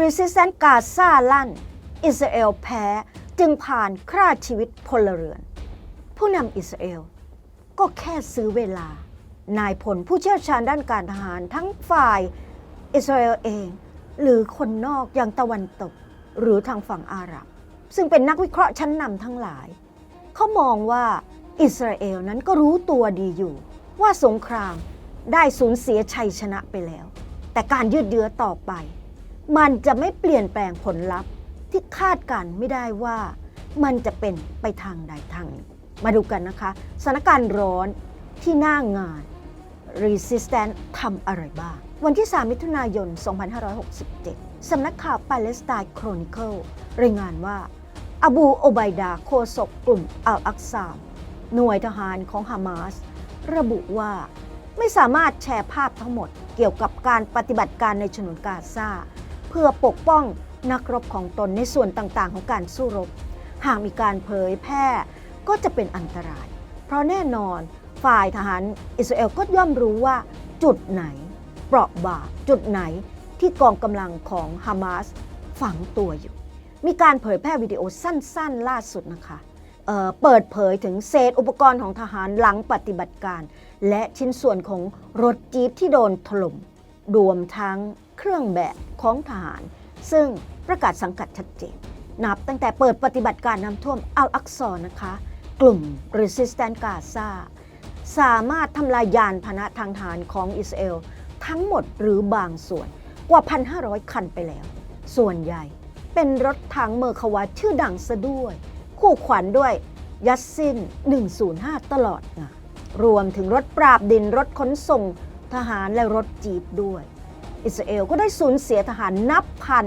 Resistance กาซาลั่น อิสราเอลแพ้จึงผ่านฆ่าชีวิตพลเรือน ผู้นำอิสราเอล ก็แค่ซื้อเวลา นายพลผู้เชี่ยวชาญด้านการทหารทั้งฝ่ายอิสราเอลเอง หรือคนนอกอย่างตะวันตก หรือทางฝั่งอาหรับ ซึ่งเป็นนักวิเคราะห์ชั้นนำทั้งหลาย เขามองว่าอิสราเอลนั้นก็รู้ตัวดีอยู่ ว่าสงครามได้สูญเสียชัยชนะไปแล้ว แต่การยืดเยื้อต่อไป มันจะไม่เปลี่ยนแปลงผลลัพธ์ที่คาดการณ์ไม่ได้ว่ามันจะเป็นไปทางใดทางหนึ่งมาดูกันนะคะสถานการณ์ร้อนที่หน้างาน Resistance ทำอะไรบ้าง วันที่ 3 มิถุนายน 2567 สำนักข่าว Palestine Chronicle รายงานว่า อบูโอไบดาโคศกกลุ่มอัลอักซามหน่วยทหารของฮามาส ระบุว่าไม่สามารถแชร์ภาพทั้งหมดเกี่ยวกับการปฏิบัติการในฉนวนกาซา พื่อปกป้องนักรบของตนในส่วนต่างๆ ของการสู้รบ หากมีการเผยแพร่ก็จะเป็นอันตราย เพราะแน่นอนฝ่ายทหารอิสราเอลก็ย่อมรู้ว่า จุดไหน เปราะบางจุดไหนที่กองกำลังของฮามาสฝังตัวอยู่ มีการเผยแพร่วิดีโอสั้นๆ ล่าสุดนะคะเเปิดเผยถึงเศษอุปกรณ์ของทหารหลังปฏิบัติการ และชิ้นส่วนของรถจี๊ปที่โดนถล่มรวมทั้ง รื่องแบบของทหาร ซึ่งประกาศสังกัดชัดเจน นับตั้งแต่เปิดปฏิบัติการน้ำท่วมอัลอักซอนะคะ กลุ่ม Resistance Gaza สามารถทำลายยานพาหนะทางทหารของอิสราเอลทั้งหมดหรือบางส่วนกว่า 1,500 คันไปแล้ว ส่วนใหญ่เป็นรถถังเมอร์ควาชื่อดังซะด้วย คู่ขวัญด้วยยัสซิน 105 ตลอดงานรวมถึงรถปราบดินรถขนส่งทหารและรถจีบด้วย อิสราเอลก็ได้สูญเสียทหารนับพัน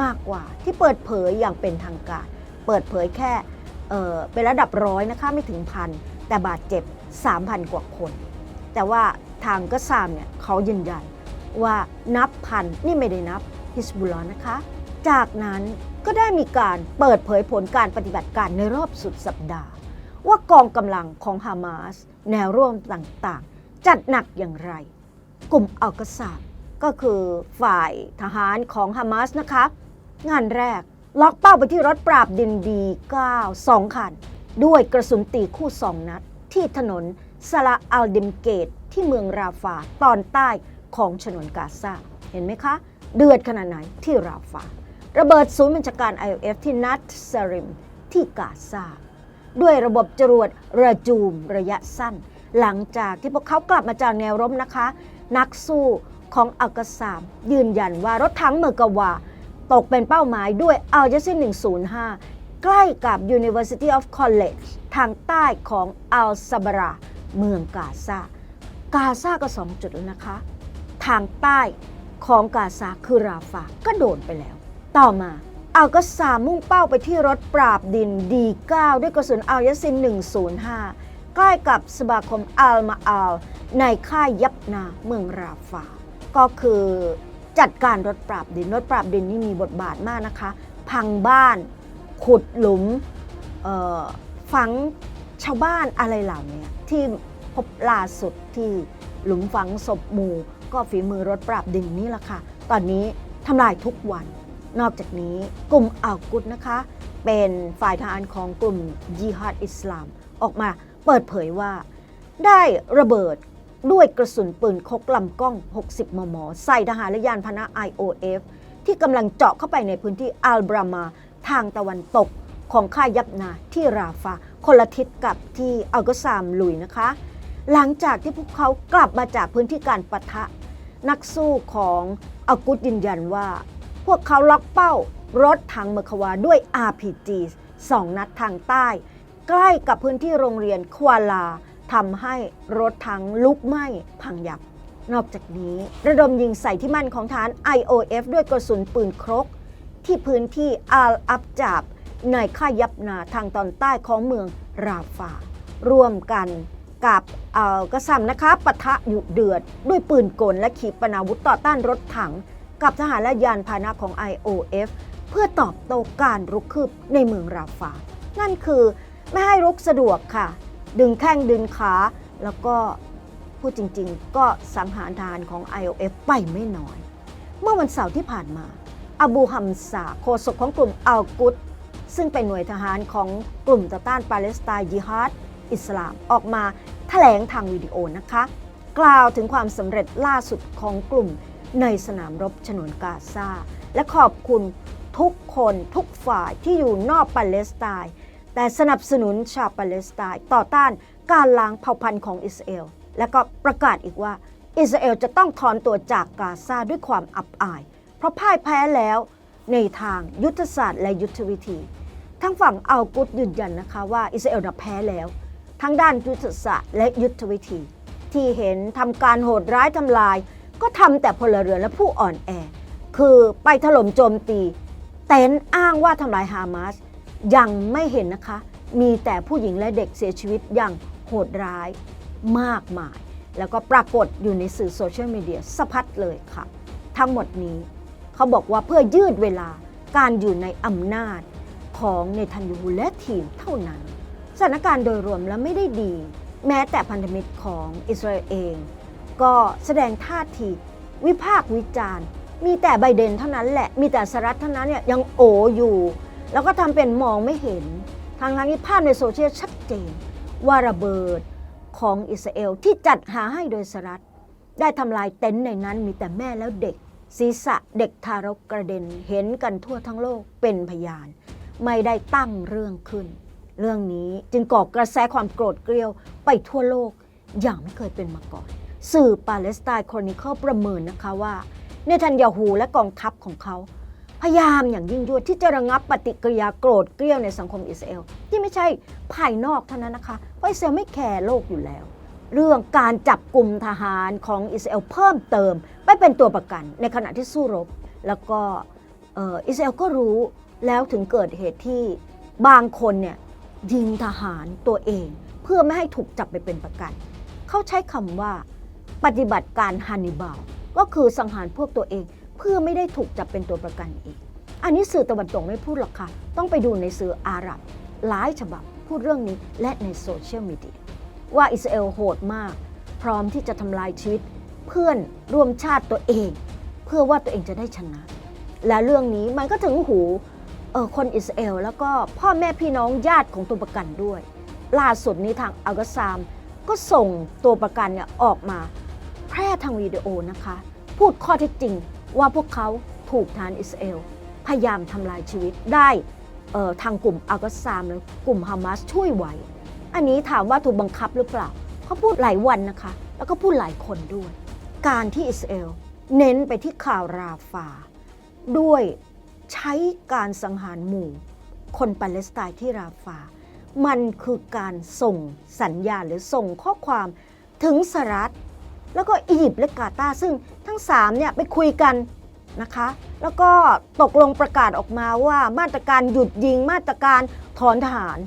มากกว่าที่เปิดเผยอย่างเป็นทางการ เปิดเผยแค่เเป็นระดับร้อยนะคะไม่ถึงพันแต่บาดเจ็บ 3,000 กว่าคน แต่ว่าทางก็ซามเนี่ยเขายืนยันว่านับพันนี่ไม่ได้นับฮิสบุลลอห์นะคะ จากนั้นก็ได้มีการเปิดเผยผลการปฏิบัติการในรอบสุดสัปดาห์ ว่ากองกำลังของฮามาสแนวร่วมต่างๆ จัดหนักอย่างไร กลุ่มอัลกอซาม ก็คือฝ่ายทหารของฮามาสนะคะ งานแรก ล็อกเป้าไปที่รถปราบดินดี9 2คัน ด้วยกระสุนตีคู่2นัด ที่ถนนซาลาอัลดิมเกต ที่เมืองราฟาตอนใต้ของฉนวนกาซาเห็นไหมคะ เดือดขนาดไหนที่ราฟาระเบิดศูนย์บัญชาการ IOF ที่นัทซาริมที่กาซาด้วยระบบจรวดระจูมระยะสั้น หลังจากที่พวกเขากลับมาจากแนวรบนะคะ นักสู้ ของอักซามยืนยันว่ารถถังเมอร์กาวา ตกเป็นเป้าหมายด้วยอัลยาซิน105 ใกล้กับ University of College ทางใต้ของอัลซาบราเมืองกาซากาซาก็2จุดแล้วนะคะ ทางใต้ของกาซาคือราฟาก็โดนไปแล้ว ต่อมาอัลกซามุ่งเป้าไปที่รถปราบดินดี9ด้วยกระสุนอัลยาซิน 105 ใกล้กับสมาคมอัลมาอัลในค่ายยับนาเมืองราฟา ก็คือจัดการรถปราบดินรถปราบดินนี่มีบทบาทมากนะคะ พังบ้าน ขุดหลุมฝังชาวบ้านอะไรเหล่านี้ที่พบล่าสุดที่หลุมฝังศพหมู่ก็ฝีมือรถปราบดินนี่แหละค่ะ ตอนนี้ทำลายทุกวัน นอกจากนี้กลุ่มอัลกุดนะคะ เป็นฝ่ายทหารของกลุ่มยิฮัดอิสลาม ออกมาเปิดเผยว่า ได้ระเบิด ด้วยกระสุนปืนคกลำกล้อง 60 มม ใส่ทหารและยานพาหนะ IOF ที่กำลังเจาะเข้าไปในพื้นที่อัลบรามาทางตะวันตกของค่ายยับนาที่ราฟา คนละทิศกับที่อัลกซามลุยนะคะ หลังจากที่พวกเขากลับมาจากพื้นที่การปะทะ นักสู้ของอัลกุดยืนยันว่า พวกเขาล็อกเป้ารถถังเมคาวาด้วย RPG สองนัดทางใต้ ใกล้กับพื้นที่โรงเรียนควาลา ทำให้รถถังลุกไหม้พังยับ นอกจากนี้ ระดมยิงใส่ที่มั่นของฐาน IOF ด้วยกระสุนปืนครก ที่พื้นที่อัลอับจาบในค่ายยับนาทางตอนใต้ของเมืองราฟา ร่วมกันกับอัลกะซัมนะคะปะทะอยู่เดือด ด้วยปืนกลและขีปนาวุธต่อต้านรถถัง กับทหารและยานพาหนะของ IOF เพื่อตอบโต้การรุกคืบในเมืองราฟา นั่นคือไม่ให้รุกสะดวกค่ะ ดึงแข้งดึงขา แล้วก็พูดจริงๆ ก็สังหารทหารของ IOF ไปไม่น้อย เมื่อวันเสาร์ที่ผ่านมา อบูฮัมซาโฆษกของกลุ่มอัลกุดซึ่งเป็นหน่วยทหารของกลุ่มต่อต้านปาเลสไตน์ยิฮาดอิสลามออกมาแถลงทางวิดีโอนะคะ กล่าวถึงความสำเร็จล่าสุดของกลุ่มในสนามรบฉนวนกาซาและขอบคุณทุกคนทุกฝ่ายที่อยู่นอกปาเลสไตน์ แต่สนับสนุนชาวปาเลสไตน์ต่อต้านการล้างเผ่าพันธุ์ของอิสราเอล และก็ประกาศอีกว่า อิสราเอลจะต้องถอนตัวจากกาซาด้วยความอับอาย เพราะพ่ายแพ้แล้วในทางยุทธศาสตร์และยุทธวิธี ทั้งฝั่งอัลกุดยืนยันนะคะว่าอิสราเอลน่ะแพ้แล้ว ทั้งด้านยุทธศาสตร์และยุทธวิธี ที่เห็นทำการโหดร้ายทำลาย ก็ทำแต่พลเรือนและผู้อ่อนแอ คือไปถล่มโจมตี เต็นท์อ้างว่าทำลายฮามาส ยังไม่เห็นนะคะ มีแต่ผู้หญิงและเด็กเสียชีวิตอย่างโหดร้ายมากมาย แล้วก็ปรากฏอยู่ในสื่อโซเชียลมีเดียสะพัดเลยค่ะ ทั้งหมดนี้เขาบอกว่าเพื่อยืดเวลาการอยู่ในอำนาจของเนทันยูฮูและทีมเท่านั้น สถานการณ์โดยรวมแล้วไม่ได้ดี แม้แต่พันธมิตรของอิสราเอลเอง ก็แสดงท่าทีวิพากษ์วิจารณ์ มีแต่ไบเดนเท่านั้นแหละ มีแต่สหรัฐเท่านั้นเนี่ยยังโออยู่ แล้วก็ทำเป็นมองไม่เห็น ทางทางนี้ภาพในโซเชียลชัดเจน ว่าระเบิดของอิสราเอลที่จัดหาให้โดยสหรัฐ ได้ทำลายเต็นท์ในนั้นมีแต่แม่แล้วเด็ก ศีรษะเด็กทารกกระเด็นเห็นกันทั่วทั้งโลกเป็นพยาน ไม่ได้ตั้งเรื่องขึ้น เรื่องนี้จึงก่อกระแสความโกรธเกรียวไปทั่วโลกอย่างไม่เคยเป็นมาก่อน สื่อปาเลสไตน์ครอนิเคิลประเมินนะคะว่าเนทันยาฮูและกองทัพของเขา พยายามอย่างยิ่งยวดที่จะระงับปฏิกิริยาโกรธเกรี้ยวในสังคมอิสราเอลที่ไม่ใช่ภายนอกเท่านั้นนะคะ เพราะอิสราเอลไม่แคร์โลกอยู่แล้ว เรื่องการจับกลุ่มทหารของอิสราเอลเพิ่มเติมไปเป็นตัวประกันในขณะที่สู้รบ แล้วก็อิสราเอลก็รู้แล้วถึงเกิดเหตุที่บางคนเนี่ยยิงทหารตัวเอง เพื่อไม่ให้ถูกจับไปเป็นประกัน เขาใช้คำว่า ปฏิบัติการฮันนิบาลก็คือสังหารพวกตัวเอง เพื่อไม่ได้ถูกจับเป็นตัวประกันอีก อันนี้สื่อตะวันตกไม่พูดหรอกค่ะ ต้องไปดูในสื่ออาหรับ หลายฉบับพูดเรื่องนี้และในโซเชียลมีเดียว่าอิสราเอลโหดมาก พร้อมที่จะทำลายชีวิต เพื่อนร่วมชาติตัวเอง เพื่อว่าตัวเองจะได้ชนะ และเรื่องนี้มันก็ถึงหูเออคนอิสราเอลแล้วก็พ่อแม่พี่น้องญาติของตัวประกันด้วย ล่าสุดนี้ทางอัลกซาม ก็ส่งตัวประกันเนี่ยออกมา แพร่ทางวิดีโอนะคะ พูดข้อเท็จจริง ว่าพวกเขาถูกทารอิสราเอล พยายามทำลายชีวิตได้เออทางกลุ่มอัลกซามและกลุ่มฮามาสช่วยไว้ อันนี้ถามว่าถูกบังคับหรือเปล่าเขาพูดหลายวันนะคะ แล้วก็พูดหลายคนด้วย การที่อิสราเอลเน้นไปที่ข่าวราฟา ด้วยใช้การสังหารหมู่ คนปาเลสไตน์ที่ราฟา มันคือการส่งสัญญาณหรือส่งข้อความถึงสหรัฐ แล้วก็อียิปต์และกาตาร์ซึ่งทั้งสามเนี่ยไปคุยกันนะคะ แล้วก็ตกลงประกาศออกมาว่ามาตรการหยุดยิงมาตรการถอนทหาร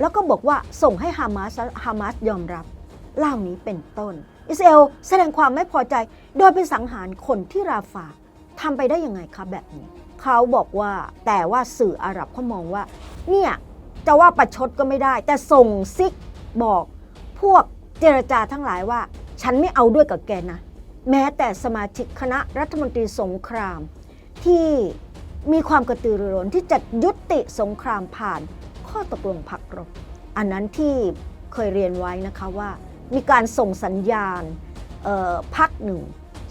แล้วก็บอกว่าส่งให้ฮามาสฮามาสยอมรับเล่านี้เป็นต้น อิสราเอลแสดงความไม่พอใจ โดยไปสังหารคนที่ราฟาทำไปได้ยังไงคะแบบนี้ เขาบอกว่าแต่ว่าสื่ออาหรับเขามองว่า เนี่ยจะว่าประชดก็ไม่ได้ แต่ส่งซิกบอกพวกเจรจาทั้งหลายว่า ฉันไม่เอาด้วยกับแกนะ แม้แต่สมาชิกคณะรัฐมนตรีสงคราม ที่มีความกระตือรือร้นที่จะยุติสงครามผ่านข้อตกลงพักรบ อันนั้นที่เคยเรียนไว้นะคะว่า มีการส่งสัญญาณพักหนึ่ง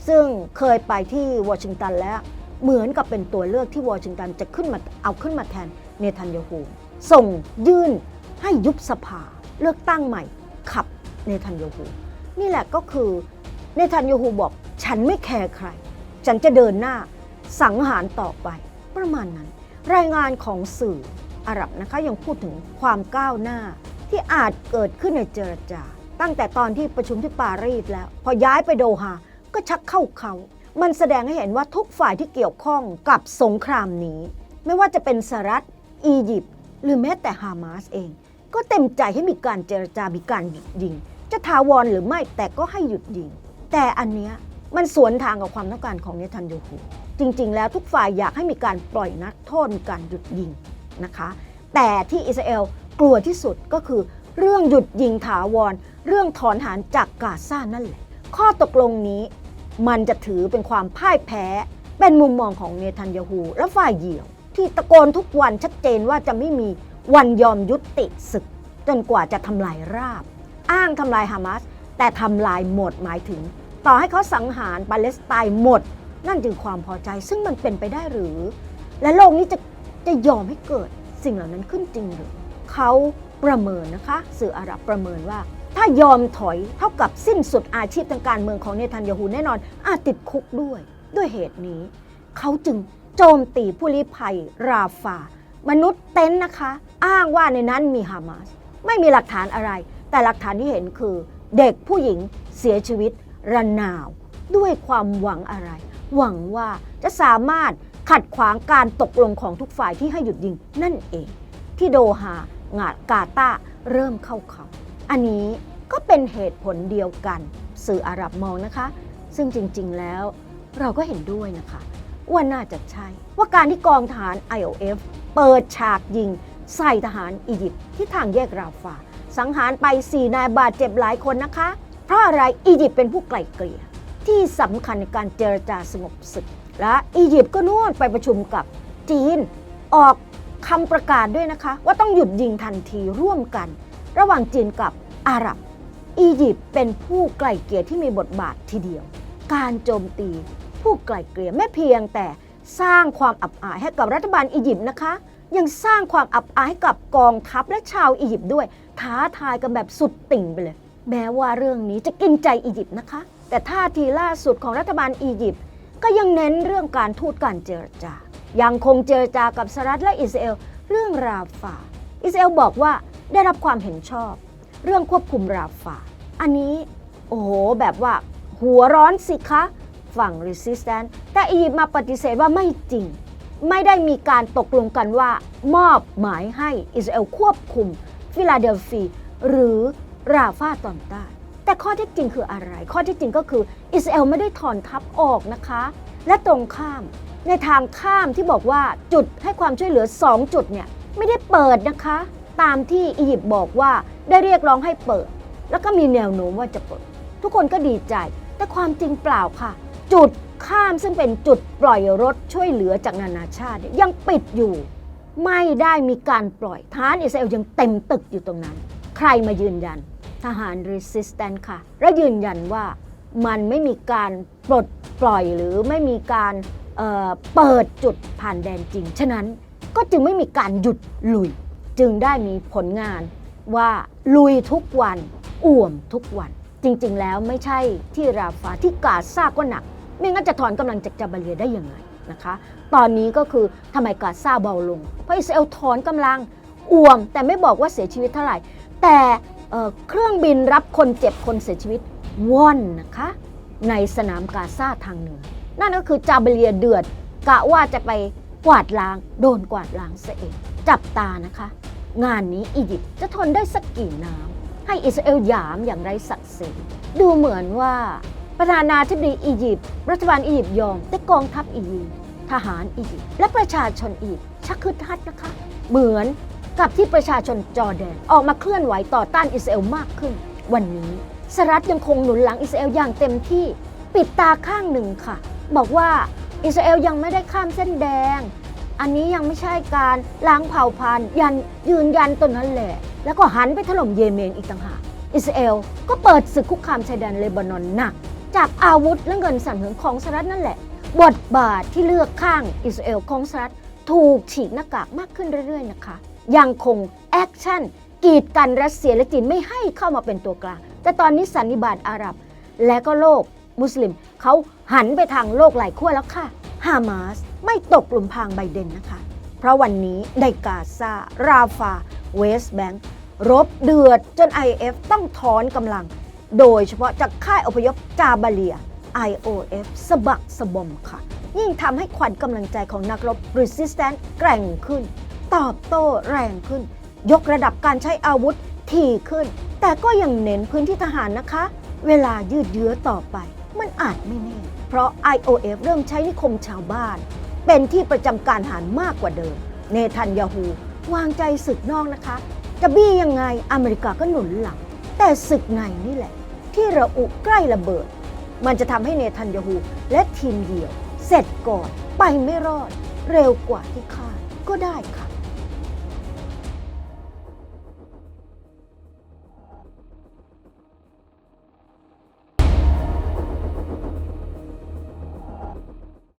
ซึ่งเคยไปที่วอชิงตันแล้วเหมือนกับเป็นตัวเลือกที่วอชิงตันจะขึ้นมาเอาขึ้นมาแทนเนทันยาฮูส่งยื่นให้ยุบสภาเลือกตั้งใหม่ขับเนทันยาฮู นี่แหละก็คือเนทันยาฮูบอก ฉันไม่แคร์ใคร ฉันจะเดินหน้าสังหารต่อไป ประมาณนั้น รายงานของสื่ออาหรับนะคะยังพูดถึงความก้าวหน้าที่อาจเกิดขึ้นในเจรจา ตั้งแต่ตอนที่ประชุมที่ปารีสแล้ว พอย้ายไปโดฮาก็ชักเข้าเขา มันแสดงให้เห็นว่าทุกฝ่ายที่เกี่ยวข้องกับสงครามนี้ ไม่ว่าจะเป็นสหรัฐอียิปต์หรือแม้แต่ฮามาสเอง ก็เต็มใจให้มีการเจรจามีการหยุดยิง จะทาวรหรือไม่แต่ก็ให้หยุดยิง แต่อันเนี้ยมันสวนทางกับความต้องการของเนทันยูฮูจริง ๆ แล้วทุกฝ่ายอยากให้มีการปล่อยนักโทษมีการหยุดยิงนะคะ แต่ที่อิสราเอลกลัวที่สุดก็คือ เรื่องหยุดยิงถาวร เรื่องถอนทหารจากกาซานั่นแหละ ข้อตกลงนี้ มันจะถือเป็นความพ่ายแพ้ เป็นมุมมองของเนทันยาฮูและฝ่ายเหยี่ยว ที่ตะโกนทุกวันชัดเจนว่าจะไม่มีวันยอมยุติศึก จนกว่าจะทำลายราบ อ้างทำลายฮามาสแต่ทำลายหมดหมายถึง ต่อให้เขาสังหารปาเลสไตน์หมด นั่นจึงความพอใจซึ่งมันเป็นไปได้หรือ และโลกนี้จะจะยอมให้เกิดสิ่งเหล่านั้นขึ้นจริงหรือเขาประเมินนะคะ สื่ออาหรับประเมินว่า ถ้ายอมถอยเท่ากับสิ้นสุดอาชีพทางการเมืองของเนทันยาฮูแน่นอน อาจติดคุกด้วย ด้วยเหตุนี้ เขาจึงโจมตีผู้ลี้ภัยราฟามนุษย์เต็นนะคะ อ้างว่าในนั้นมีฮามาสไม่มีหลักฐานอะไร แต่หลักฐานที่เห็นคือ เด็กผู้หญิงเสียชีวิตระนาว ด้วยความหวังอะไร หวังว่าจะสามารถขัดขวางการตกลงของทุกฝ่ายที่ให้หยุดยิงนั่นเอง ที่โดฮางากาตาเริ่มเข้าเขาอันนี้ก็เป็นเหตุผลเดียวกัน สื่ออาหรับมองนะคะ ซึ่งจริงๆแล้วเราก็เห็นด้วยนะคะว่าน่าจะใช่ ว่าการที่กองทหาร IOF เปิดฉากยิง ใส่ทหารอียิปต์ที่ทางแยกราฟา สังหารไป 4 นายบาดเจ็บหลายคนนะคะ เพราะอะไรอียิปต์เป็นผู้ไกล่เกลี่ยที่สำคัญในการเจรจาสงบศึก และอียิปต์ก็นู่นไปประชุมกับจีน ออกคำประกาศด้วยนะคะ ว่าต้องหยุดยิงทันทีร่วมกัน ระหว่างจีนกับอาหรับ อียิปต์เป็นผู้ไกล่เกลี่ยที่มีบทบาททีเดียว การโจมตี ผู้ไกล่เกลี่ยไม่เพียงแต่สร้างความอับอายให้กับรัฐบาลอียิปต์นะคะ ยังสร้างความอับอายให้กับกองทัพและชาวอียิปต์ด้วย ท้าทายกันแบบสุดติ่งไปเลย แม้ว่าเรื่องนี้จะกินใจอียิปต์นะคะ แต่ท่าทีล่าสุดของรัฐบาลอียิปต์ก็ยังเน้นเรื่องการทูตการเจรจา ยังคงเจรจากับสหรัฐและอิสราเอลเรื่องราฟาอิสราเอลบอกว่าได้รับความเห็นชอบ เรื่องควบคุมราฟาอันนี้โอ้โหแบบว่า หัวร้อนสิคะ ฝั่ง resistance แต่อียิปต์มาปฏิเสธว่าไม่จริง ไม่ได้มีการตกลงกันว่ามอบหมายให้อิสราเอลควบคุมฟิลาเดลฟีหรือราฟาตอนใต้แต่ข้อเท็จจริงคืออะไร ข้อเท็จจริงก็คืออิสราเอลไม่ได้ถอนทัพออกนะคะ และตรงข้ามในทางข้ามที่บอกว่าจุดให้ความช่วยเหลือ 2 จุดเนี่ยไม่ได้เปิดนะคะ ตามที่อียิปต์บอกว่าได้เรียกร้องให้เปิด แล้วก็มีแนวโน้มว่าจะเปิด ทุกคนก็ดีใจ แต่ความจริงเปล่าค่ะ จุด ข้ามซึ่งเป็นจุดปล่อยรถช่วยเหลือจากนานาชาติ ยังปิดอยู่ ไม่ได้มีการปล่อยฐานอิสราเอลยังเต็มตึกอยู่ตรงนั้น ใครมายืนยัน ทหาร resistance ค่ะ และยืนยันว่ามันไม่มีการปลดปล่อยหรือไม่มีการเเปิดจุดผ่านแดนจริง ฉะนั้นก็จึงไม่มีการหยุดลุย จึงได้มีผลงานว่าลุยทุกวัน อ่วมทุกวัน จริง ๆ แล้วไม่ใช่ที่ราฟาที่กาซาก็หนัก ไม่งั้นจะถอนกำลังจากจาบาเลียได้ยังไงนะคะ ตอนนี้ก็คือทำไมกาซาเบาลง เพราะอิสราเอลถอนกำลังอ่วม แต่ไม่บอกว่าเสียชีวิตเท่าไหร่ แต่เเครื่องบินรับคนเจ็บคนเสียชีวิตว่อนนะคะ ในสนามกาซาทางเหนือ นั่นก็คือจาบาเลียเดือดกะว่าจะไปกวาดล้างโดนกวาดล้างซะเองจับตานะคะ งานนี้อียิปต์จะทนได้สักกี่น้ำให้อิสราเอลยามอย่างไรศักดิ์ศรีดูเหมือนว่า ประธานาธิบดีอียิปต์รัฐบาลอียิปต์ยอมแต่กองทัพอียิปต์ทหารอียิปต์และประชาชนอียิปต์ชักคึกทัดนะคะ เหมือนกับที่ประชาชนจอร์แดนออกมาเคลื่อนไหวต่อต้านอิสราเอลมากขึ้น วันนี้สหรัฐยังคงหนุนหลังอิสราเอลอย่างเต็มที่ปิดตาข้างหนึ่งค่ะ บอกว่าอิสราเอลยังไม่ได้ข้ามเส้นแดง อันนี้ยังไม่ใช่การล้างเผ่าพันธุ์ยันยืนยันตัวนั้นแหละ แล้วก็หันไปถล่มเยเมนอีกต่างหากอิสราเอลก็เปิดศึกคุกคามชายแดนเลบานอนหนัก จากอาวุธและเงินสนับสนุนของสหรัฐนั่นแหละ บทบาทที่เลือกข้างอิสราเอลของสหรัฐถูกฉีกหน้ากากมากขึ้นเรื่อยๆนะคะ ยังคงแอคชั่นกีดกันรัสเซียและจีนไม่ให้เข้ามาเป็นตัวกลาง แต่ตอนนี้สันนิบาตอาหรับ และก็โลกมุสลิม เขาหันไปทางโลกหลายขั้วแล้วค่ะฮามาสไม่ตกหลุมพรางไบเดนนะคะ เพราะวันนี้ในกาซาราฟา เวสต์แบงก์รบเดือดจน IF ต้องถอนกำลัง โดยเฉพาะจากค่ายอพยพจาบาเลีย IOF สะบักสะบอมค่ะ ยิ่งทำให้ขวัญกำลังใจของนักรบ Resistance แกร่งขึ้น ตอบโต้แรงขึ้น ยกระดับการใช้อาวุธถี่ขึ้น แต่ก็ยังเน้นพื้นที่ทหารนะคะ เวลายืดเยื้อต่อไป มันอาจไม่แน่ เพราะ IOF เริ่มใช้นิคมชาวบ้าน เป็นที่ประจำการทหารมากกว่าเดิม เนทันยาฮูวางใจศึกนอกนะคะ จะบี้ยังไงอเมริกาก็หนุนหลัง แต่ศึกในนี่แหละ ที่ระอุใกล้ระเบิด มันจะทำให้เนทันยาฮูและทีมเดียว เสร็จก่อนไปไม่รอด เร็วกว่าที่คาดก็ได้ค่ะ